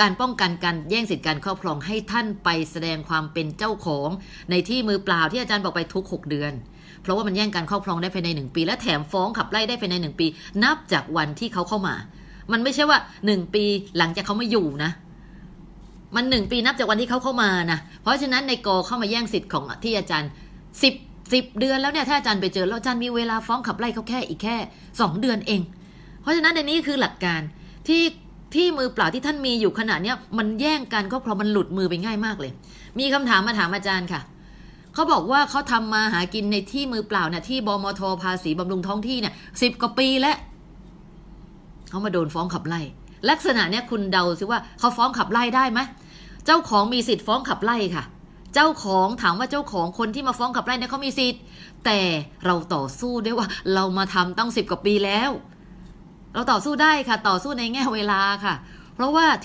การป้องกันการแย่งสิทธิการครอบครองให้ท่านไปแสดงความเป็นเจ้าของ ในที่มือเปล่าที่อาจารย์บอกไปทุก 6 เดือน เพราะว่ามันแย่งการครอบครองได้ภายในหนึ่งปี และแถมฟ้องขับไล่ได้ภายในหนึ่งปี นับจากวันที่เขาเข้ามา มันไม่ใช่ว่าหนึ่งปีหลังจากเขามาอยู่นะ มันหนึ่งปีนับจากวันที่เขาเข้ามานะเพราะฉะนั้นในกอเข้ามาแย่งสิทธิ์ของที่อาจารย์สิบสิบเดือนแล้วเนี่ยถ้าอาจารย์ไปเจอแล้วอาจารย์มีเวลาฟ้องขับไล่เขาแค่อีกแค่สองเดือนเอง เพราะฉะนั้นในนี้คือหลักการที่ ที่มือเปล่าที่ท่านมีอยู่ขณะเนี้ยมันแย่งกันครอบครองมันหลุดมือไปง่ายมากเลย มีคำถามมาถามอาจารย์ค่ะเขาบอกว่าเขาทำมาหากินในที่มือเปล่าเนี่ยที่บมทภาษีบำรุงท้องที่เนี่ยสิบกว่าปีแล้วเขามาโดนฟ้องขับไล่ ลักษณะเนี้ยคุณเดาสิว่าเขาฟ้องขับไล่ได้ไหมเจ้าของมีสิทธิ์ฟ้องขับไล่ค่ะ เจ้าของถามว่าเจ้าของคนที่มาฟ้องขับไล่เนี่ยเขามีสิทธิ์ แต่เราต่อสู้ได้ว่าเรามาทำตั้งสิบกว่าปีแล้ว เราต่อสู้ได้ค่ะ ต่อสู้ในแง่เวลาค่ะ เพราะว่าที่